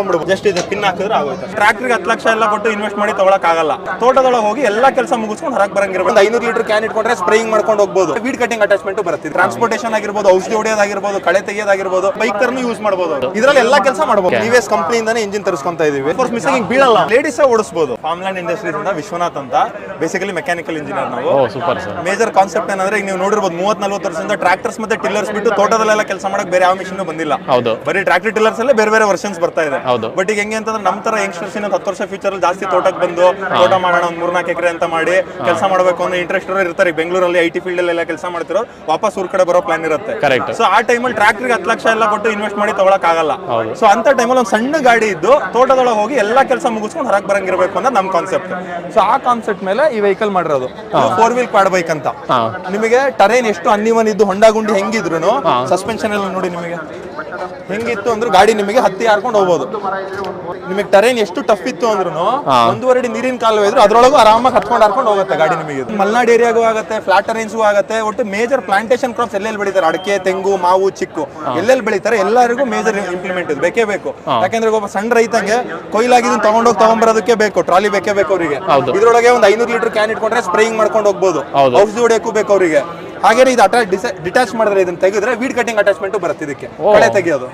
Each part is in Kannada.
ಮಾಡ್ಕೊಂಡ್ಬಿಡ್ಬೋದು ಜಸ್ಟ್ ಇದು ಪಿನ್ ಹಾಕಿದ್ರೆ ಆಗೋಯ್ತು. ಟ್ರಾಕ್ಟರ್ಗೆ ಹತ್ತು ಲಕ್ಷ ಎಲ್ಲ ಕೊಟ್ಟು ಇನ್ವೆಸ್ಟ್ ಮಾಡಿ ತಗೊಳಕ್ ಆಗಲ್ಲ. ತೋಟದೊಳಗೆ ಹೋಗಿ ಎಲ್ಲ ಕೆಲಸ ಮುಗಿಸ್ಕೊಂಡು ಹೊರಗೆ ಬರಂಗಿರ್ಬೋದು. ಒಂದು ಐನೂರು ಲೀಟರ್ ಕ್ಯಾನ್ ಇಟ್ಕೊಂಡ್ರೆ ಸ್ಪ್ರೇಯಿಂಗ್ ಮಾಡ್ಕೊಂಡು ಹೋಗ್ಬೋದು. ವೀಡ್ ಕಟಿಂಗ್ ಅಟ್ಯಾಚ್ಮೆಂಟ್ ಬರುತ್ತೆ. ಟ್ರಾನ್ಸ್ಪೋರ್ಟೇಷನ್ ಆಗಿರ್ಬೋದು ಔಷಧಿ ಹೊಡೆಯೋದಾಗಿರ್ಬೋದು ಕಳೆ ತೆಗೆಯೋದಾಗಿರ್ಬೋದು ಬೈಕ್ ತರನು ಯೂಸ್ ಮಾಡಬಹುದು ಇದರಲ್ಲಿ ಎಲ್ಲ ಕೆಲಸ ಮಾಡಬಹುದು ಟಿವಿಎಸ್ ಕಂಪನಿಯಿಂದಾನೇ ಇಂಜಿನ್ ತರಿಸ್ಕೊಂತ ಇದೀವಿ. ಫೋರ್ಸ್ ಮಿಸ್ಸಿಂಗ್ ಬೀಳಲ್ಲ. ಲೇಡೀಸ್ ಓಡಿಸಬಹುದು ಫಾರ್ಮ್ಲ್ಯಾಂಡ್ ಇಂಡಸ್ಟ್ರೀಸ್ ಇಂದ ವಿಶ್ವನಾಥ್ ಅಂತ ಬೇಸಿಕಲಿ ಮೆಕ್ಯಾನಿಕಲ್ ಇಂಜಿನಿಯರ್ ನಾವು. Oh super sir major concept ಏನಂದ್ರೆ ಈಗ ನೀವು ನೋಡಿರ್ಬೋದು ಮೂವತ್ ನಲ್ವತ್ತು ವರ್ಷದಿಂದ ಟ್ರಾಕ್ಟರ್ಸ್ ಮತ್ತೆ ಟಿಲ್ಲರ್ಸ್ ಬಿಟ್ಟು ತೋಟದಲ್ಲೆಲ್ಲ ಕೆಲಸ ಮಾಡಕ್ ಬೇರೆ ಯಾವ ಮಿಷಿನ್ ಬಂದಿಲ್ಲ. ಹೌದು. ಬರೀ ಟ್ರಾಕ್ಟರ್ ಟಿಲ್ಲರ್ಸ್ ಅಲ್ಲೇ ಬೇರೆ ಬೇರೆ ವರ್ಷನ್ಸ್ ಬರ್ತಾ ಇದೆ. ಹೌದು. ಬಟ್ ಈಗ ಹೆಂಗೆ ಅಂತಂದ್ರೆ ನಮ್ಮ ತರ ಯಂಗ್ಸ್ಟರ್ಸ್ ಇನ್ನೊಂದು ಹತ್ತು ವರ್ಷ ಫ್ಯೂಚರ್ ಅಲ್ಲಿ ಜಾಸ್ತಿ ತೋಟಕ್ಕೆ ಬಂದು ತೋಟ ಮಾಡೋಣ ಒಂದ್ ಮೂರ್ನಾಲ್ಕು ಎಕರೆ ಅಂತ ಮಾಡಿ ಕೆಲಸ ಮಾಡಬೇಕು ಅನ್ನೋ ಇಂಟ್ರೆಸ್ಟ್ ಇರ್ತಾರೆ. ಬೆಂಗಳೂರಲ್ಲಿ ಐ ಟಿ ಫೀಲ್ಡ್ ಎಲ್ಲ ಕೆಲಸ ಮಾಡ್ತಿರೋ ವಾಪಸ್ ಊರ್ ಕಡೆ ಬರೋ ಪ್ಲಾನ್ ಇರುತ್ತೆ. ಕರೆಕ್ಟ್ ಸೊ ಆ ಟೈಮಲ್ಲಿ ಟ್ರಾಕ್ಟರ್ಗೆ ಹತ್ತು ಲಕ್ಷ ಎಲ್ಲ ಕೊಟ್ಟು ಇನ್ವೆಸ್ಟ್ ಮಾಡಿ ತಗೊಳಕ್ ಆಗಲ್ಲ. ಸೊ ಅಂತ ಟೈಮಲ್ಲಿ ಒಂದು ಸಣ್ಣ ಗಾಡಿ ಇದ್ದು ತೋಟದೊಳಗೆ ಹೋಗಿ ಎಲ್ಲಾ ಕೆಲಸ ಮುಗಿಸ್ಕೊಂಡು ಹೊರಗೆ ಬರಂಗಿರ್ಬೇಕು ಅಂತ ನಮ್ಮ ಕಾನ್ಸೆಪ್ಟ್ ಸೊ ಆ ಕಾನ್ಸೆಪ್ಟ್ ಮೇಲೆ ಈ ವೆಹಿಕಲ್ ಮಾಡಿರೋದು. ಫೋರ್ ವೀಲ್ ಕ್ವಾಡ್ ಬೈಕ್ ಅಂತ. ನಿಮಗೆ ಟರೇನ್ ಎಷ್ಟು ಅನ್ನಿವನ್ ಇದ್ದು ಹೊಂಡಾಗುಂಡಿ ಹೆಂಗಿದ್ರು ಸಸ್ಪೆನ್ಷನ್ ಎಲ್ಲ ನೋಡಿ ನಿಮಗೆ. ಹೆಂಗಿತ್ತು ಅಂದ್ರೆ ಗಾಡಿ ನಿಮಗೆ ಹತ್ತಿ ಹಾರ್ಕೊಂಡು ಹೋಗ್ಬೋದು. ನಿಮಗೆ ಟರೇನ್ ಎಷ್ಟು ಟಫ್ ಇತ್ತು ಅಂದ್ರೂ ಒಂದೂವರೆ ನೀರಿನ ಕಾಲುವೆ ಇದ್ರು ಅದ್ರೊಳಗೂ ಆರಾಮಾಗಿ ಹತ್ಕೊಂಡು ಹಾರ್ಕೊಂಡು ಹೋಗುತ್ತೆ ಗಾಡಿ ನಿಮಗೆ ಇದು. ಮಲ್ನಾಡ್ ಏರಿಯಾಗೂ ಆಗುತ್ತೆ ಫ್ಲಾಟ್ ಟರೇನ್ಸ್ಗೂ ಆಗುತ್ತೆ ಒಟ್ಟು ಮೇಜರ್ ಪ್ಲಾಂಟೇಶನ್ ಕ್ರಾಪ್ಸ್ ಎಲ್ಲೆಲ್ಲಿ ಬೆಳೀತಾರೆ? ಅಡಿಕೆ ತೆಂಗು ಮಾವು ಚಿಕ್ಕು. ಎಲ್ಲೆಲ್ಲಿ ಬೆಳೀತಾರೆ? ಎಲ್ಲರಿಗೂ ಮೇಜರ್ ಇಂಪ್ಲಿಮೆಂಟ್ ಇದು. ಬೇಕೇ ಬೇಕು. ಯಾಕಂದ್ರೆ ಒಬ್ಬ ಸಣ್ಣ ರೈತಂಗೆ ಕೊಯ್ಲಾಗಿದ್ದು ತಗೊಂಡೋಗಿ ತಗೊಂಬರೋದಕ್ಕೆ ಬೇಕು ಟ್ರಾಲಿ ಬೇಕೇ ಬೇಕು ಅವರಿಗೆ. ಇದ್ರೊಳಗೆ ಒಂದು ಐನೂರು ಲೀಟರ್ ಕ್ಯಾನ್ ಇಟ್ಕೊಂಡ್ರೆ ಸ್ಪ್ರೇಯಿಂಗ್ ಮಾಡ್ಕೊಂಡು ಹೋಗ್ಬೋದು. ಔಷಧಿ ಹೊಡೆಯಕ್ಕೂ ಬೇಕು ಅವರಿಗೆ. ಹಾಗೇನೆ ಇದು ಅಟ್ಯಾಚ್ ಡಿಟ್ಯಾಚ್ ಮಾಡಿದ್ರೆ ಇದನ್ನ ತೆಗೆದ್ರೆ ವೀಡ್ ಕಟಿಂಗ್ ಅಟ್ಯಾಚ್ಮೆಂಟ್ ಬರುತ್ತೆ ಇದಕ್ಕೆ. ಕಳೆ ತೆಗೆಯೋದು.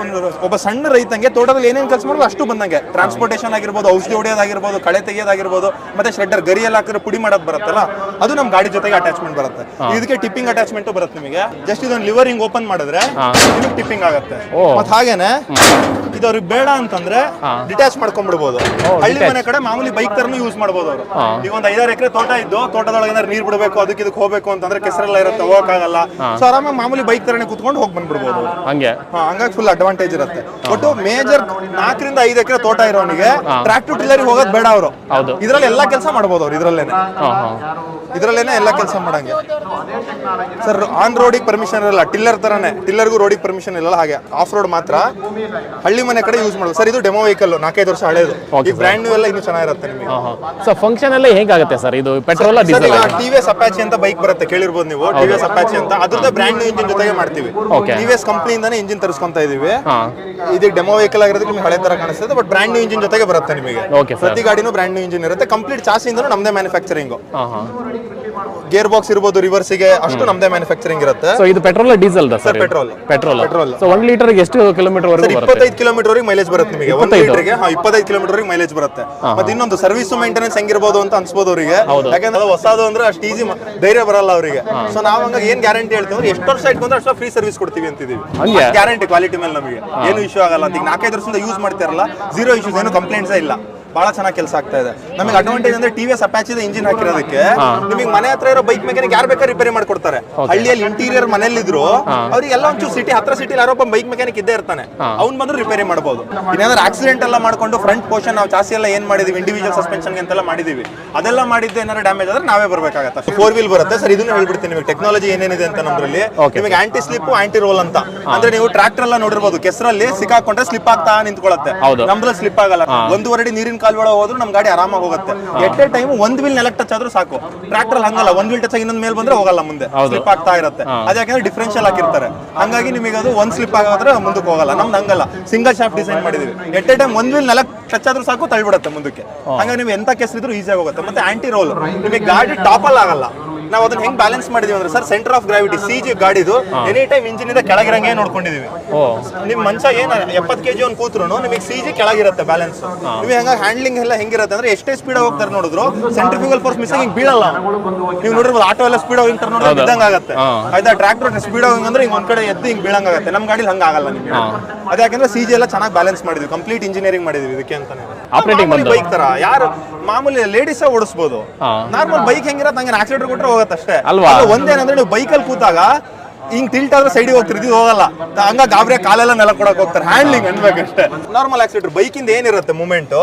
ಒಂದು ಒಬ್ಬ ಸಣ್ಣ ರೈತಂಗೆ ತೋಟದಲ್ಲಿ ಏನೇನು ಕೆಲಸ ಮಾಡೋದು ಅಷ್ಟು ಬಂದಂಗೆ. ಟ್ರಾನ್ಸ್ಪೋರ್ಟೇಷನ್ ಆಗಿರ್ಬೋದು ಔಷಧಿ ಹೊಡೆಯೋದಾಗಿರ್ಬೋದು ಕಳೆ ತೆಗೆಯೋದಾಗಿರ್ಬೋದು ಮತ್ತೆ ಶ್ರೆಡ್ಡರ್ ಗರಿಯಲ್ಲಿ ಹಾಕಿದ್ರೆ ಪುಡಿ ಮಾಡೋದು ಬರುತ್ತಲ್ಲ ಅದು ನಮ್ಮ ಗಾಡಿ ಜೊತೆಗೆ ಅಟ್ಯಾಚ್ಮೆಂಟ್ ಬರುತ್ತೆ. ಇದಕ್ಕೆ ಟಿಪ್ಪಿಂಗ್ ಅಟ್ಯಾಚ್ಮೆಂಟ್ ಬರುತ್ತೆ ನಿಮಗೆ. ಜಸ್ಟ್ ಇದೊಂದು ಲಿವರ್ ಹಿಂಗ್ ಓಪನ್ ಮಾಡಿದ್ರೆ ಟಿಪ್ಪಿಂಗ್ ಆಗುತ್ತೆ. ಮತ್ತೆ ಹಾಗೇನೆ ಇದು ಅವ್ರಿಗೆ ಬೇಡ ಅಂತಂದ್ರೆ ಡಿಟ್ಯಾಚ್ ಮಾಡ್ಕೊಂಡ್ಬಿಡ್ಬೋದು. ಹಳ್ಳಿ ಮನೆ ಕಡೆ ಮಾಮೂಲಿ ಬೈಕ್ ತರನು ಯೂಸ್ ಮಾಡ್ಬೋದು ಅವರು. ಈಗ ಒಂದ್ ಐದಾರು ಎಕರೆ ತೋಟ ಇದ್ದು ತೋಟದೊಳಗೆ ಏನಾದ್ರು ನೀರ್ ಬಿಡಬೇಕು ಅದಕ್ಕೆ ಇದಕ್ಕೆ ಹೋಗ್ಬೇಕು ಅಂತಂದ್ರೆ ಕೆಸರೆಲ್ಲ ಇರುತ್ತೆ ಹೋಗಕ್ಕಾಗಲ್ಲ. ಸೊ ಆರಾಮಾಗಿ ಮಾಮೂಲಿ ಬೈಕ್ ತರನೇ ಕುತ್ಕೊಂಡು ಹೋಗಿ ಬಂದ್ಬಿಡ್ಬೋದು. ಹಂಗೆ. ಹಾ, ಹಂಗಾಗಿ ಫುಲ್ ಅಡ್ವಾಂಟೇಜ್ ಇರುತ್ತೆ. ಒಟ್ಟು ಮೇಜರ್ ನಾಲ್ಕರಿಂದ ಐದು ಎಕರೆ ತೋಟ ಇರೋನಿಗೆ ಟ್ರಾಕ್ಟರ್ ಟಿಲ್ಲರ್ ಹೋಗೋದು ಬೇಡ ಅವರು. ಇದ್ರಲ್ಲಿ ಎಲ್ಲಾ ಕೆಲಸ ಮಾಡ್ಬೋದು ಅವ್ರು ಇದ್ರಲ್ಲೇನೆ. ಇದ್ರಲ್ಲೇನೆ ಎಲ್ಲಾ ಕೆಲಸ ಮಾಡಂಗೆ. ಸರ್ ಆನ್ ರೋಡಿಗೆ ಪರ್ಮಿಷನ್ ಇರಲ್ಲ ಟಿಲ್ಲರ್ ತರನೇ. ಟಿಲ್ಲರ್ಗೂ ರೋಡಿಗೆ ಪರ್ಮಿಷನ್ ಇರಲ್ಲ ಹಾಗೆ. ಆಫ್ ರೋಡ್ ಮಾತ್ರ. ಹಳ್ಳಿ ಮನೆ ಕಡೆ ಯೂಸ್ ಮಾಡೋದು ಸರ್ ಇದು ಡೆಮೋ ವೆಹಿಕಲ್ ನಾಲ್ಕೈದು ವರ್ಷ ಹಳೆಯದು ಈ ಬ್ರ್ಯಾಂಡ್ ನ್ಯೂ ಎಲ್ಲ ಇನ್ನೂ ಚೆನ್ನಾಗಿರುತ್ತೆ ನಿಮಗೆ. ಸೊ ಫಂಕ್ಷನ್ ಎಲ್ಲ ಹೇಗಾಗುತ್ತೆ ಸರ್ ಇದು ಪೆಟ್ರೋಲ್ ಡೀಸೆಲ್ ಟಿವಿಎಸ್ ಅಪಾಚಿ ಅಂತ ಬೈಕ್ ಬರುತ್ತೆ ಕೇಳಿರ್ಬೋದು ನೀವು. ಟಿವಿಎಸ್ ಅಪಾಚಿ ಅಂತ. ಅದ್ರದ್ದು ಬ್ರ್ಯಾಂಡ್ ನ್ಯೂ ಇಂಜಿನ್ ಜೊತೆಗೆ ಮಾಡ್ತೀವಿ. ಟಿವಿಎಸ್ ಕಂಪ್ನಿಯಿಂದಾನೇ ಇಂಜಿನ್ ತರಿಸ್ಕೊಂತ ಇದೀವಿ. ಇದು ಡೆಮೋ ವೆಹಿಕಲ್ ಆಗಿರೋದಕ್ಕೆ ನಿಮ್ಗೆ ಹಳೆ ತರ ಕಾಣಿಸ್ತದೆ ಬಟ್ ಬ್ರ್ಯಾಂಡ್ ನ್ಯೂ ಇಂಜಿನ್ ಜೊತೆಗೆ ಬರುತ್ತೆ ನಿಮಗೆ. ಪ್ರತಿ ಗಾಡಿನೂ ಬ್ರ್ಯಾಂಡ್ ನ್ಯೂ ಇಂಜಿನ್ ಇರುತ್ತೆ. ಕಂಪ್ಲೀಟ್ ಚಾಸಿಯಿಂದ ನಮ್ದೇ ಮ್ಯಾನುಫ್ಯಾಕ್ಚರಿಂಗ್ ಗೇರ್ ಬಾಕ್ಸ್ ಇರ್ಬೋದು ರಿವರ್ಸಿಗೆ ಅಷ್ಟು ನಮ್ದೇ ಮ್ಯಾನುಫ್ಯಾಕ್ಚರಿಂಗ್ ಇರುತ್ತೆ. ಸೊ ಇದು petrol diesel sir petrol petrol petrol so ಒಂದ್ ಲೀಟರ್ಗೆ ಎಷ್ಟು ಕಿಲೋಮೀಟರ್ ವರೆಗೂ ಬರುತ್ತೆ? ಇಪ್ಪತ್ತೈದು ಕಿಲೋಮೀಟರ್ ವರೆಗೆ ಮೈಲೇಜ್ ಬರುತ್ತೆ ನಿಮಗೆ. ಒಂದು ಲೀಟರ್ ಲೀಟರ್ಗೆ ಹಾ ಇಪ್ಪತ್ತೈದು ಕಿಲೋಮೀಟರ್ ವರೆಗೆ ಮೈಲೇಜ್ ಬರುತ್ತೆ. ಮತ್ತೆ ಇನ್ನೊಂದು ಸರ್ವಿಸ್ ಮೇಂಟೆನೆನ್ಸ್ ಹೆಂಗಿರ್ಬೋದು ಅಂತ ಅನ್ಸ್ಬೋದು ಅವರಿಗೆ. ಯಾಕಂದ್ರೆ ಅದು ಹೊಸದು ಅಂದ್ರೆ ಅಷ್ಟು ಈಸಿ ಧೈರ್ಯ ಬರಲ್ಲ ಅವರಿಗೆ. ಸೊ ನಾವು ಹಂಗಾಗಿ ಏನ್ ಗ್ಯಾರಂಟಿ ಹೇಳ್ತೀವಿ ಅಂದ್ರೆ ಎಷ್ಟು ವರ್ಷ ಇಟ್ಕೊಂಡ್ರೆ ಅಷ್ಟು ಫ್ರೀ ಸರ್ವಿಸ್ ಕೊಡ್ತೀವಿ ಅಂತಿದೀವಿ? ಗ್ಯಾರಂಟಿ ಕ್ವಾಲಿಟಿ ಮೇಲೆ ನಮಗೆ. ಏನು ಇಶ್ಯೂ ಆಗಲ್ಲ. ಈಗ ನಾಲ್ಕೈದು ವರ್ಷದಿಂದ ಯೂಸ್ ಮಾಡ್ತಿರಲ್ಲ. ಜೀರೋ ಇಶ್ಯೂಸ್ ಏನು ಕಂಪ್ಲೇಂಟ್ಸ್ ಇಲ್ಲ. ಬಹಳ ಚೆನ್ನಾಗಿ ಕೆಲಸ ಆಗ್ತಾ ಇದೆ. ನಮಗೆ ಅಡ್ವಾಂಟೇಜ್ ಅಂದ್ರೆ ಟಿವಿಎಸ್ ಅಪ್ಯಾಚಿದ ಇಂಜಿನ್ ಹಾಕಿರೋದಕ್ಕೆ ನಿಮಗೆ ಮನೆ ಹತ್ರ ಇರೋ ಬೈಕ್ ಮೆಕ್ಯಾನಿಕ್ ಯಾರು ಬೇಕಾದ್ರೆ ರಿಪೇರಿ ಮಾಡ್ಕೊಡ್ತಾರೆ. ಹಳ್ಳಿಯಲ್ಲಿ ಇಂಟೀರಿಯರ್ ಮನೇಲಿದ್ರು ಅವ್ರಿಗೆಲ್ಲ ಒಂಚೂರು ಸಿಟಿ ಹತ್ರ ಸಿಟಿ ಯಾರೋ ಒಬ್ಬ ಬೈಕ್ ಮೆಕ್ಯಾನಿಕ್ ಇದ್ದೇ ಇರ್ತಾನೆ. ಅವ್ನು ಬಂದ್ರೆ ರಿಪೇರಿ ಮಾಡಬಹುದು ಏನಾದ್ರೂ ಆಕ್ಸಿಡೆಂಟ್ ಎಲ್ಲ ಮಾಡ್ಕೊಂಡು ಫ್ರಂಟ್ ಪೋರ್ಷನ್ ನಾವು ಚಾಸಿ ಎಲ್ಲ ಏನ್ ಮಾಡಿದೀವಿ ಇಂಡಿವಿಜುವಲ್ ಸಸ್ಪೆನ್ಷನ್ ಅಂತೆಲ್ಲ ಮಾಡಿದೀವಿ. ಅದೆಲ್ಲ ಮಾಡಿದ್ದು ಏನಾದ್ರು ಡ್ಯಾಮೇಜ್ ಆದ್ರೆ ನಾವೇ ಬರ್ಬೇಕಾಗತ್ತೆ. ಫೋರ್ ವೀಲ್ ಬರುತ್ತೆ. ಸರ್ ಇದನ್ನ ಹೇಳ್ಬಿಡ್ತೀನಿ ನಿಮಗೆ. ಟೆಕ್ನಾಲಜಿ ಏನೇನಿದೆ ಅಂತ Okay. ನಿಮಗೆ ಆಂಟಿ ಸ್ಲಿಪ್ ಆಂಟಿ ರೋಲ್ ಅಂತ. ಅಂದ್ರೆ ನೀವು ಟ್ರಾಕ್ಟರ್ ಎಲ್ಲ ನೋಡಿರ್ಬೋದು. ಕೆಸರಲ್ಲಿ ಸಿಕ್ಕಾಕೊಂಡ್ರೆ ಸ್ಲಿಪ್ ಆಗ್ತಾ ನಿಂತ್ಕೊಳ್ಳುತ್ತೆ. ನಮ್ದ್ರಲ್ಲಿ ಸ್ಲಿಪ್ ಆಗಲ್ಲ. ಒಂದೂವರೆ ನೀರಿನ ಕಾಲುವೆ ಹೋದ್ರು ನಮ್ ಗಾಡಿ ಆರಾಮಾಗಿ ಹೋಗುತ್ತೆ. ಎಟ್ ಎ ಟೈಮ್ ಒಂದ್ ವೀಲ್ ನೆಲಕ್ ಟಚ್ ಆದ್ರೂ ಸಾಕು. ಟ್ರಾಕ್ಟರ್ ಹಂಗಲ್ಲ ಒಂದ್ ವೀಲ್ ಟಚ್ ಆಗಿ ಇನ್ನೊಂದ್ ಮೇಲೆ ಬಂದ್ರೆ ಹೋಗಲ್ಲ ಮುಂದೆ. ಸ್ಲಿಪ್ ಆಗ್ತಾ ಇರುತ್ತೆ. ಅದ ಯಾಕಂದ್ರೆ ಡಿಫ್ರೆನ್ಷಿಯಲ್ ಹಾಕಿರ್ತಾರೆ. ಹಂಗಾಗಿ ನಿಮಗೆ ಅದು ಒಂದ್ ಸ್ಲಿಪ್ ಆಗೋದ್ರೆ ಮುಂದಕ್ಕೆ ಹೋಗಲ್ಲ. ನಮ್ದು ಹಂಗಲ್ಲ. ಸಿಂಗಲ್ ಶಾಫ್ಟ್ ಡಿಸೈನ್ ಮಾಡಿದೀವಿ. ಎಟ್ ಎ ಟೈಮ್ ಒಂದ್ ವೀಲ್ ನೆಲಕ್ ಟಚ್ ಆದ್ರೂ ಸಾಕು ತಳ್ಬಿಡುತ್ತೆ ಮುಂದಕ್ಕೆ. ಹಂಗಾಗಿ ನೀವು ಎಂತ ಇದ್ರೂ ಈಸಿಯಾಗಿ ಹೋಗುತ್ತೆ. ಮತ್ತೆ ಆಂಟಿ ರೋಲ್ ನಿಮಗೆ ಗಾಡಿ ಟಾಪಲ್ ಆಗಲ್ಲ. ನಾವು ಅದನ್ನ ಹೆಂಗ್ ಬ್ಯಾಲೆನ್ಸ್ ಮಾಡಿದೀವಿ ಅಂದ್ರೆ sir centre of gravity C G ಗಾಡಿದು ಎನಿ ಟೈಮ್ ಇಂಜಿನ್ ಇಂದ ಕೆಳಗಿರಂಗೆ ನೋಡ್ಕೊಂಡಿದೀವಿ. ನಿಮ್ ಮನುಷ್ಯ ಏನ್ ಎಪ್ಪತ್ ಕೆಜಿ ಒಂದ್ ಕೂತ್ರು ನಿಮಗೆ ಸಿ ಜಿ ಕೆಳಗಿರುತ್ತೆ ಬ್ಯಾಲೆನ್ಸ್ ನೀವು ಹೆಂಗ ಹ್ಯಾಂಡ್ಲಿಂಗ್ ಎಲ್ಲ ಹೆಂಗಿರುತ್ತೆ ಅಂದ್ರೆ ಎಷ್ಟೇ ಸ್ಪೀಡ್ ಹೋಗ್ತಾರೆ ನೋಡಿದ್ರು ಸೆಂಟ್ರಿಫ್ಯೂಗಲ್ ಫೋರ್ಸ್ ಮಿಸ್ ಹಿಂಗ್ ಬೀಳಲ್ಲ. ನೀವು ನೋಡಿರ್ಬೋದು ಆಟೋ ಎಲ್ಲ ಸ್ಪೀಡ್ ಹೋಗಿ ಟರ್ನ್ ನೋಡಿದ್ರೆ ಇದ್ದಂಗ ಆಗುತ್ತೆ. ಆಯ್ತಾ ಟ್ರಾಕ್ಟರ್ ಸ್ಪೀಡ್ ಹೋಗಿ ಅಂದ್ರೆ ಹಿಂಗ್ ಒಂದ್ ಕಡೆ ಎದ್ದು ಹಿಂಗ್ ಬೀಳಂಗ್ ಆಗುತ್ತೆ. ನಮ್ ಗಾಡಿ ಹಂಗ ಆಗಲ್ಲ ನಿಮ್ಗೆ. ಅದ್ಯಾಕಂದ್ರೆ ಸಿ ಜಿ ಎಲ್ಲ ಚೆನ್ನಾಗಿ ಬ್ಯಾಲೆನ್ಸ್ ಮಾಡಿದ್ವಿ. ಕಂಪ್ಲೀಟ್ ಇಂಜಿನಿಯರಿಂಗ್ ಮಾಡಿದ್ವಿ ಇದಕ್ಕೆ ಅಂತಾನೆ. ಆಪರೇಟಿಂಗ್ ಬೈಕ್ ತರ ಯಾರು ಮಾಮೂಲಿ ಲೇಡೀಸ್ ಓಡಿಸಬಹುದು. ನಾರ್ಮಲ್ ಬೈಕ್ ಹೆಂಗಿರತ್ತೆ ಹಂಗೆ ಆಕ್ಸಿಡೆಂಟ್ ಕೊಟ್ರೆ ಹೋಗುತ್ತೆ ಅಷ್ಟೇ ಅಲ್ವಾ? ಒಂದೇನಂದ್ರೆ ನೀವು ಬೈಕಲ್ಲಿ ಕೂತಾಗ ಹಿಂಗ್ ಟಿಲ್ಟ್ ಆದ್ರೆ ಸೈಡಿಗೆ ಹೋಗ್ತಿರ್ ಇದು ಹೋಗಲ್ಲ. ಹಂಗ ಗಾಬರಿ ಕಾಲೆಲ್ಲ ನೆಲ ಕೊಡಕ್ ಹೋಗ್ತಾರೆ. ಹ್ಯಾಂಡ್ಲಿಂಗ್ ಅನ್ಬೇಕಷ್ಟೇ ನಾರ್ಮಲ್ ಆಕ್ಸಿಡೆಂಟ್ ಬೈಕಿಂದ ಏನಿರುತ್ತೆ ಮೂಮೆಂಟ್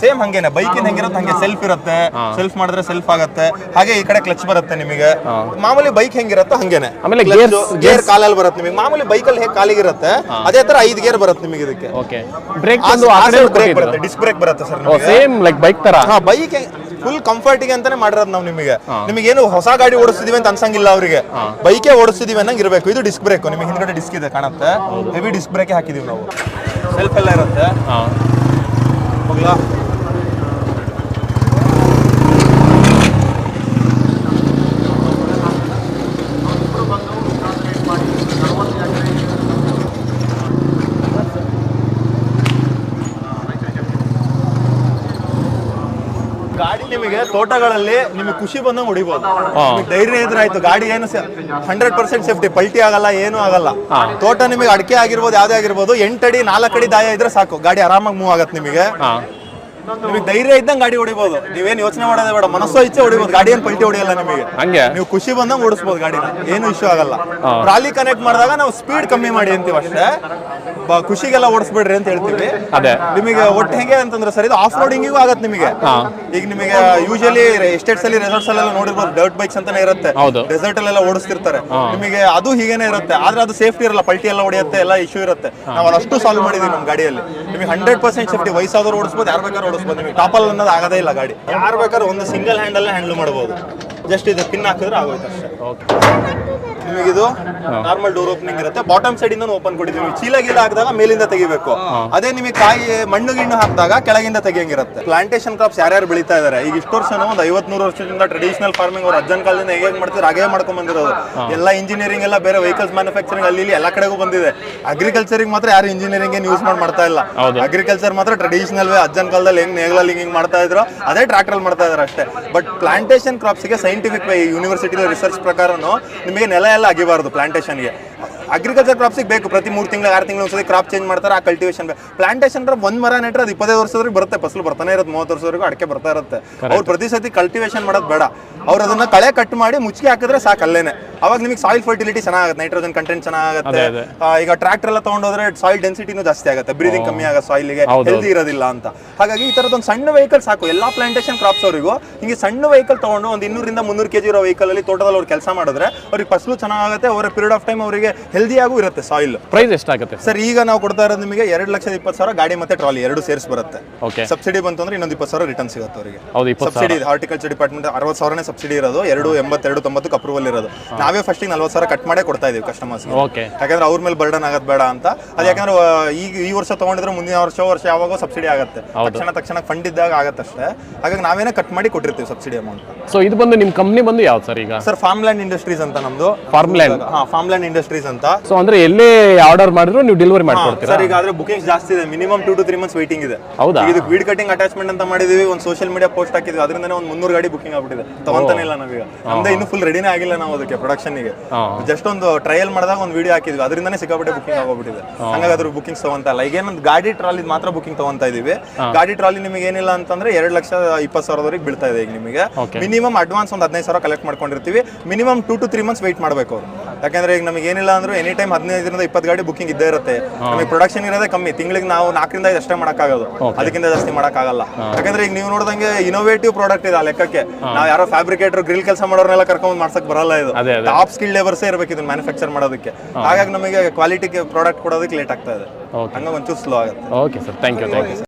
ಸೇಮ್ ಹಂಗೇನೆ. ಬೈಕಿಂದ ಹೆಂಗಿರುತ್ತೆ ಹಂಗೆ ಸೆಲ್ಫ್ ಇರುತ್ತೆ. ಸೆಲ್ಫ್ ಮಾಡಿದ್ರೆ ಸೆಲ್ಫ್ ಆಗುತ್ತೆ. ಹಾಗೆ ಈ ಕಡೆ ಕ್ಲಚ್ ಬರುತ್ತೆ ನಿಮಗೆ. ಮಾಮೂಲಿ ಬೈಕ್ ಹೆಂಗಿರತ್ತೋ ಹಂಗೇನೆ. ಆಮೇಲೆ ಗೇರ್ ಕಾಲಲ್ಲಿ ಬರುತ್ತೆ ನಿಮಗೆ. ಮಾಮೂಲಿ ಬೈಕಲ್ಲಿ ಹೇಗೆ ಕಾಲಿಗಿರುತ್ತೆ ಅದೇ ತರ ಐದು ಗೇರ್ ಬರುತ್ತೆ ನಿಮಗೆ ಇದಕ್ಕೆ. ಬ್ರೇಕ್ ಬ್ರೇಕ್ ಬರುತ್ತೆ ಡಿಸ್ಕ್ ಬ್ರೇಕ್ ಬರುತ್ತೆ ಸರ್ ಸೇಮ್ ಲೈಕ್ ಬೈಕ್ ತರ? ಬೈಕ್ ಫುಲ್ ಕಂಫರ್ಟಿಗೆ ಅಂತಾನೆ ಮಾಡಿರೋದು ನಾವು ನಿಮಗೆ. ನಿಮಗೆ ಏನು ಹೊಸ ಗಾಡಿ ಓಡಿಸ್ತಿದೀವಿ ಅಂತ ಅನ್ಸಂಗಿಲ್ಲ ಅವರಿಗೆ. ಬೈಕೇ ಓಡಿಸ್ತಿದೀವಿ ಅನ್ನಂಗೆ ಇರಬೇಕು. ಇದು ಡಿಸ್ಕ್ ಬ್ರೇಕ್ ನಿಮಗೆ ಹಿಂದ್ಗಡೆ ಡಿಸ್ಕ್ ಇದೆ ಕಾಣುತ್ತೆ. ಹೆವಿ ಡಿಸ್ಕ್ ಬ್ರೇಕ್ ಹಾಕಿದೀವಿ ನಾವು. ಸೆಲ್ಫ್ ಎಲ್ಲ ಇರುತ್ತೆ. ನಿಮಗೆ ತೋಟಗಳಲ್ಲಿ ನಿಮಗೆ ಖುಷಿ ಬಂದಂಗೆ ಹೊಡಿಬೋದು ನಿಮಗೆ ಧೈರ್ಯ ಇದ್ರೆ ಆಯ್ತು. ಗಾಡಿ ಏನು ಹಂಡ್ರೆಡ್ ಪರ್ಸೆಂಟ್ ಸೇಫ್ಟಿ ಪಲ್ಟಿ ಆಗಲ್ಲ ಏನು ಆಗಲ್ಲ. ತೋಟ ನಿಮಗೆ ಅಡಿಕೆ ಆಗಿರ್ಬೋದು ಯಾವ್ದೇ ಆಗಿರ್ಬೋದು ಎಂಟಡಿ ನಾಲ್ಕಡಿ ದಾಯ ಇದ್ರೆ ಸಾಕು. ಗಾಡಿ ಆರಾಮಾಗಿ ಮೂವ್ ಆಗತ್ತೆ ನಿಮಗೆ. ನಿಮಗೆ ಧೈರ್ಯ ಇದ್ದಂಗ ಗಾಡಿ ಹೊಡಿಬೋದು. ನೀವೇನ್ ಯೋಚನೆ ಮಾಡೋದೇ ಬೇಡ. ಮನಸ್ಸು ಇಚ್ಛೆ ಹೊಡಿಬೋದು. ಗಾಡಿ ಏನ್ ಪಲ್ಟಿ ಹೊಡಿಯಲ್ಲ ನಿಮಗೆ. ಹಂಗೆ? ನೀವು ಖುಷಿ ಬಂದಂಗೆ ಓಡಿಸ್ಬೋದು ಗಾಡಿನ. ಏನು ಇಶ್ಯೂ ಆಗಲ್ಲ. ಟ್ರಾಲಿ ಕನೆಕ್ಟ್ ಮಾಡಿದಾಗ ನಾವು ಸ್ಪೀಡ್ ಕಮ್ಮಿ ಮಾಡಿ ಅಂತೀವಿ ಅಷ್ಟೇ. ಖುಷಿಗೆಲ್ಲ ಓಡಿಸ್ಬಿಡ್ರಿ ಅಂತ ಹೇಳ್ತೀವಿ. ಅದೇ. ನಿಮಗೆ ಒಟ್ಟು ಹೆಂಗೆ ಅಂತಂದ್ರೆ ಸರ್ ಇದು ಆಫ್ ರೋಡಿಂಗಿಗೂ ಆಗತ್ತೆ ನಿಮಗೆ. ಈಗ ನಿಮಗೆ ಯೂಶಲಿ ಎಸ್ಟೇಟ್ಸ್ ಅಲ್ಲಿ ರೆಸಾರ್ಟ್ಸ್ ಅಲ್ಲೆಲ್ಲ ನೋಡಿರ್ಬೋದು. ಡರ್ಟ್ ಬೈಕ್ಸ್ ಅಂತಾನೆ ಇರುತ್ತೆ. ರೆಸಾರ್ಟ್ ಡೆಸರ್ಟ್ ಅಲ್ಲೆಲ್ಲ ಓಡಿಸ್ತಿರ್ತಾರೆ. ನಿಮಗೆ ಅದು ಹೀಗೇನೆ ಇರುತ್ತೆ. ಆದ್ರೆ ಅದು ಸೇಫ್ಟಿ ಇರಲ್ಲ. ಪಲ್ಟಿ ಎಲ್ಲ ಹೊಡೆಯುತ್ತೆ ಎಲ್ಲ ಇಶ್ಯೂ ಇರುತ್ತೆ. ನಾವು ಅದಷ್ಟು ಸಾಲ್ವ್ ಮಾಡಿದೀವಿ ನಮ್ಮ ಗಾಡಿಯಲ್ಲಿ. ನಿಮಗೆ ಹಂಡ್ರೆಡ್ ಪರ್ಸೆಂಟ್ ಸೇಫ್ಟಿ ವಯಸ್ಸಾದ್ರು ಓಡಿಸ್ಬೋದು ಯಾರು ಬೇಕಾದ್ರೂ ಓಡಿಸ್ಬೋದು ನಿಮಗೆ. ಟಾಪಲ್ ಅನ್ನೋದು ಆಗದೇ ಇಲ್ಲ ಗಾಡಿ. ಯಾರು ಬೇಕಾದ್ರೆ ಒಂದು ಸಿಂಗಲ್ ಹ್ಯಾಂಡಲ್ಲೇ ಹ್ಯಾಂಡಲ್ ಮಾಡ್ಬೋದು. ಜಸ್ಟ್ ಇದು ಪಿನ್ ಹಾಕಿದ್ರೆ ಆಗೋಯ್ತು ಅಷ್ಟೇ. ಓಕೆ ನಿಮಗಿದು ನಾರ್ಮಲ್ ಡೋರ್ ಓಪನಿಂಗ್ ಇರುತ್ತೆ. ಬಾಟಮ್ ಸೈಡ್ ಇಂದ ಓಪನ್ ಕೊಟ್ಟಿದ್ದೀವಿ. ಚೀಲ ಗೀಲ ಹಾಕಿದಾಗ ಮೇಲಿಂದ ತೆಗಿಬೇಕು. ಅದೇ ನಿಮಗೆ ಕಾಯಿ ಮಣ್ಣು ಗಿಣ್ಣು ಹಾಕಿದಾಗ ಕೆಳಗಿಂದ ತೆಗಿಯಂಗಿರುತ್ತೆ. ಪ್ಲಾಂಟೇಶನ್ ಕ್ರಾಪ್ಸ್ ಯಾರ್ಯಾರು ಬೆಳೀತಾ ಇದಾರೆ? ಈಗ ಇಷ್ಟು ವರ್ಷ ಒಂದು ಐವತ್ ನೂರು ವರ್ಷದಿಂದ ಟ್ರೆಡಿಷನಲ್ ಫಾರ್ಮಿಂಗ್ ಅವ್ರ ಅಜ್ಜನ ಕಾಲದಿಂದ ಹೇಗೆ ಮಾಡ್ತಾರೆ ಹಾಗೆ ಮಾಡ್ಕೊಂಡ್ ಬಂದಿರೋದು ಎಲ್ಲ ಇಂಜಿನಿಯರಿಂಗ್ ಎಲ್ಲ ಬೇರೆ ವೆಹಿಕಲ್ಸ್ ಮ್ಯಾನುಫ್ಯಾಕ್ಚರಿಂಗ್ ಅಲ್ಲಿ ಎಲ್ಲ ಕಡೆಗೂ ಬಂದಿದೆ. ಅಗ್ರಿಕಲ್ಚರಿಂಗ್ ಮಾತ್ರ ಯಾರು ಇಂಜಿನಿಯರಿಂಗ್ ಏನು ಯೂಸ್ ಮಾಡಿ ಮಾಡ್ತಾ ಇಲ್ಲ. ಅಗ್ರಿಕಲ್ಚರ್ ಮಾತ್ರ ಟ್ರೆಡಿಷನಲ್ ವೇ ಅಜ್ಜನ ಕಾಲದಲ್ಲಿ ಹೆಂಗ್ ನೇಗ್ಲಲ್ಲಿ ಹಿಂಗ್ ಮಾಡ್ತಾ ಇದ್ರು ಅದೇ ಟ್ರಾಕ್ಟರ್ ಮಾಡ್ತಾ ಇದಾರೆ ಅಷ್ಟೇ. ಬಟ್ ಪ್ಲಾಂಟೇಶನ್ ಕ್ರಾಪ್ಸ್ಗೆ ಸೈಂಟಿಫಿಕ್ ಯೂನಿವರ್ಸಿಟಿ ರಿಸರ್ಚ್ ಪ್ರಕಾರನು ನಿಮಗೆ ನೆಲ ಎಲ್ಲ ಅಗಿಬಾರ್ದು ಪ್ಲಾಂಟೇಶನ್ಗೆ ಅಗ್ರಿಕಲ್ಚರ್ ಕ್ರಾಪ್ಸಿಗೆ ಬೇಕು. ಪ್ರತಿ ಮೂರು ತಿಂಗಳು ಆರು ತಿಂಗಳು ಒಂದ್ಸರಿ ಕ್ರಾಪ್ ಚೇಂಜ್ ಮಾಡ್ತಾರೆ ಆ ಕಲ್ಟಿವೇಶನ್ ಪ್ಲಾಂಟೇಶನ್ ಅಂದ್ರೆ ಒಂದ್ ಮರ ನೆಟ್ರೆ ಅದು ಇಪ್ಪತ್ತೈದು ವರ್ಷದವರೆಗೆ ಬರುತ್ತೆ. ಫಸಲು ಬರ್ತಾನೆ ಇರುತ್ತೆ ಮೂವತ್ತು ವರ್ಷದವರೆಗೂ ಅಡಕೆ ಬರ್ತಾ ಇರುತ್ತೆ. ಅವ್ರು ಪ್ರತಿ ಸತಿ ಕಲ್ಟಿವೇಶನ್ ಮಾಡೋದು ಬೇಡ. ಅವ್ರು ಅದನ್ನ ಕಳೆ ಕಟ್ ಮಾಡಿ ಮುಚ್ಚಿ ಹಾಕಿದ್ರೆ ಸಾಕು ಅಲ್ಲೇನೆ. ಅವಾಗ ನಿಮಗೆ ಸಾಯಿಲ್ ಫರ್ಟಿಲಿಟಿ ಚೆನ್ನಾಗುತ್ತೆ ನೈಟ್ರೋಜನ್ ಕಂಟೆಂಟ್ ಚೆನ್ನಾಗುತ್ತೆ. ಈಗ ಟ್ರಾಕ್ಟರ್ ಎಲ್ಲ ತಗೊಂಡೋದ್ರೆ ಸಾಯಿಲ್ ಡೆನ್ಸಿಟಿನೂ ಜಾಸ್ತಿ ಆಗುತ್ತೆ. ಬ್ರೀದಿಂಗ್ ಕಮ್ಮಿ ಆಗ ಸಾಯಿಲ್ಗೆ. ಹೆಲ್ದಿ ಇರೋದಿಲ್ಲ ಅಂತ. ಹಾಗಾಗಿ ಈ ತರದೊಂದು ಸಣ್ಣ ವೆಹಿಕಲ್ ಸಾಕು. ಎಲ್ಲಾ ಪ್ಲಾಂಟೇಶನ್ ಕ್ರಾಪ್ಸ್ ಅವರಿಗೂ ಹಿಂಗೆ ಸಣ್ಣ ವೆಹಿಕಲ್ ತಗೊಂಡು ಒಂದು ಇನ್ನೂರಿಂದ ಮುನ್ನೂರು ಕೆಜಿ ಇರೋ ವೆಹಿಕಲ್ ಅಲ್ಲಿ ತೋಟದಲ್ಲಿ ಅವ್ರು ಕೆಲಸ ಮಾಡಿದ್ರೆ ಅವ್ರಿಗೆ ಫಸಲು ಚೆನ್ನಾಗುತ್ತೆ. ಅವರ ಪೀರಿಯಡ್ ಆಫ್ ಟೈಮ್ ಅವರಿಗೆ ಹೆಲ್ದಿಯಾಗೂ ಇರುತ್ತೆ ಸಾಯಿಲ್ ಪ್ರೈಸ್ ಎಷ್ಟಾಗುತ್ತೆ? ಸರ್ ಈಗ ನಾವು ಕೊಡ್ತಾ ಇರೋದು ನಿಮಗೆ ಎರಡು ಲಕ್ಷದ ಇಪ್ಪತ್ತು ಸಾವಿರ ಗಾಡಿ ಮತ್ತೆ ಟ್ರಾಲಿ ಎರಡು ಸೇರಿಸಿ ಬರುತ್ತೆ. ಓಕೆ ಸಬ್ಸಿಡಿ ಬಂತು ಅಂದ್ರೆ ಇನ್ನೊಂದು ಇಪ್ಪತ್ತು ಸಾವಿರ ರಿಟರ್ನ್ ಸಿಗುತ್ತೆ ಅವರಿಗೆ. ಹೌದು ಇಪ್ಪತ್ತು ಸಬ್ಸಿಡಿ ಹಾರ್ಟಿಕಲ್ಚರ್ ಡಿಪಾರ್ಟ್ಮೆಂಟ್ ಅರವತ್ತು ಸಾವಿರನೇ ಸಬ್ಸಿಡಿ ಇರೋದು ಎರಡು ಎಂಬತ್ತೆರಡು ತೊಂಬತ್ತಕ್ಕೆ ಅಪ್ರೂವಲ್ ಇರೋದು. ನಾವೇ ಫಸ್ಟಿಗೆ ನಲ್ವತ್ತು ಸಾವಿರ ಕಟ್ ಮಾಡೇ ಕೊಡ್ತಾ ಇದೀವಿ ಕಸ್ಟಮರ್ಸ್ ಓಕೆ ಯಾಕಂದ್ರೆ ಅವ್ರ ಮೇಲೆ ಬರ್ಡನ್ ಆಗೋದು ಬೇಡ ಅಂತ. ಅದು ಯಾಕಂದ್ರೆ ಈಗ ಈ ವರ್ಷ ತಗೊಂಡಿದ್ರೆ ಮುಂದಿನ ವರ್ಷ ವರ್ಷ ಯಾವಾಗ ಸಬ್ಸಿಡಿ ಆಗುತ್ತೆ. ತಕ್ಷಣ ತಕ್ಷಣ ಫಂಡ್ ಇದ್ದಾಗ ಆಗತ್ತಷ್ಟೇ. ಹಾಗಾಗಿ ನಾವೇನೇ ಕಟ್ ಮಾಡಿ ಕೊಟ್ಟಿರ್ತೀವಿ ಸಬ್ಸಿಡಿ ಅಮೌಂಟ್ ಸೊ ಇದು ಬಂದು ನಿಮ್ಮ ಕಂಪ್ನಿ ಬಂದು ಯಾವ್ದು ಸರ್ ಈಗ? ಸರ್ ಫಾರ್ಮ್ ಲ್ಯಾಂಡ್ ಇಂಡಸ್ಟ್ರೀಸ್ ಅಂತ ನಮ್ದು. ಫಾರ್ಮ್ಲ್ಯಾಂಡ್ ಹಾ ಫಾರ್ಮ್ ಲ್ಯಾಂಡ್ ಇಂಡಸ್ಟ್ರೀಸ್ ಅಂತ. ಸೊ ಅಂದ್ರೆ ಎಲ್ಲೇ ಆರ್ಡರ್ ಮಾಡಿದ್ರು ನೀವು ಡೆಲಿವರಿ ಮಾಡ್ಕೊಡ್ತೀರಾ? ಸರ್ ಈಗ ಆದ್ರೆ ಬುಕಿಂಗ್ ಜಾಸ್ತಿ ಇದೆ. Minimum two to three months waiting ಇದೆ. ಹೌದಾ? ಇದು ವೀಡ್ ಕಟಿಂಗ್ ಅಟ್ಯಾಚ್ಮೆಂಟ್ ಅಂತ ಮಾಡಿದೀವಿ ಒಂದು ಸೋಷಿಯಲ್ ಮೀಡಿಯಾ ಪೋಸ್ಟ್ ಹಾಕಿದ್ವಿ ಅದರಿಂದನೇ ಒಂದು ಮುನ್ನೂರು ಗಾಡಿ ಬುಕಿಂಗ್ ಆಗ್ಬಿಟ್ಟಿದೆ. ತಗೊಂತಾನೆ ಇಲ್ಲ ನಾವೀಗ. ನಮ್ದೇ ಇನ್ನು ಫುಲ್ ರೆಡಿನೇ ಆಗಿಲ್ಲ ನಾವು ಅದಕ್ಕೆ ಪ್ರೊಡಕ್ಷನ್ಗೆ. ಜಸ್ಟ್ ಒಂದು ಟ್ರಯಲ್ ಮಾಡಿದಾಗ ಒಂದು ವಿಡಿಯೋ ಹಾಕಿದ್ವಿ. ಅದರಿಂದನೇ ಸಿಕ್ಕಾಪಟ್ಟೆ ಬುಕಿಂಗ್ ಆಗೋಗ್ಬಿಟ್ಟಿದೆ. ಹಂಗಾಗಿ ಅದ್ರ ಬುಕಿಂಗ್ಸ್ ತಗೊಂತ ಇಲ್ಲ. ಈಗ ಏನೊಂದು ಗಾಡಿ ಟ್ರಾಲಿ ಮಾತ್ರ ಬುಕಿಂಗ್ ತಗೊಂತ ಇದೀವಿ. ಗಾಡಿ ಟ್ರಾಲಿ ನಿಮಗೆ ಏನಿಲ್ಲ ಅಂತಂದ್ರೆ ಎರಡು ಲಕ್ಷ ಇಪ್ಪತ್ತು ಸಾವಿರದವರೆಗೆ ಬೀಳ್ತಾ ಇದೆ ಈಗ ನಿಮಗೆ. ಮಿನಿಮಮ್ ಅಡ್ವಾನ್ಸ್ ಒಂದು ಹದಿನೈದು ಸಾವಿರ ಕಲೆಕ್ಟ್ ಮಾಡ್ಕೊಂಡಿರ್ತೀವಿ. Minimum two to three months wait ಮಾಡ್ಬೇಕು ಅವರು. ಯಾಕಂದ್ರೆ ಈಗ ನಮಗೆ ಏನಿಲ್ಲ ಅಂದ್ರೆ ಎನಿ ಟೈಮ್ ಹದಿನೈದರಿಂದ ಇಪ್ಪತ್ತು ಗಾಡಿ ಬುಕಿಂಗ್ ಇದ್ದೇ ಇರುತ್ತೆ. ನಮಗೆ ಪ್ರೊಡಕ್ಷನ್ ಇರೋದೇ ಕಮ್ಮಿ. ತಿಂಗಳಿಗೆ ನಾವು ನಾಲ್ಕರಿಂದ ಐದು ಅಷ್ಟೇ ಮಾಡೋಕ್ಕಾಗೋದು. ಅದಕ್ಕಿಂತ ಜಾಸ್ತಿ ಮಾಡೋಕ್ಕಾಗಲ್ಲ. ಯಾಕಂದ್ರೆ ಈಗ ನೀವು ನೋಡಿದಂಗೆ ಇನೋವೇಟಿವ್ ಪ್ರಾಡಕ್ಟ್ ಇದೆ ಆ ಲೆಕ್ಕಕ್ಕೆ. ನಾವು ಯಾರೋ ಫ್ಯಾಬ್ರಿಕೇಟರ್ ಗ್ರಿಲ್ ಕೆಲಸ ಮಾಡೋರ್ನೆಲ್ಲ ಕರ್ಕೊಂಡು ಮಾಡ್ಸಕ್ ಬರಲ್ಲ ಇದು. ಟಾಪ್ ಸ್ಕಿಲ್ ಲೇಬರ್ಸೇ ಇರಬೇಕು ಇದನ್ನ ಮ್ಯಾನುಫ್ಯಾಕ್ಚರ್ ಮಾಡೋದಕ್ಕೆ. ಹಾಗಾಗಿ ನಮಗೆ ಕ್ವಾಲಿಟಿ ಪ್ರಾಡಕ್ಟ್ ಕೊಡೋದಕ್ಕೆ ಲೇಟ್ ಆಗ್ತಾ ಇದೆ. ಹಂಗಾಗಿ ಒಂಚೂರು ಸ್ಲೋ ಆಗುತ್ತೆ. Okay sir thank you thank you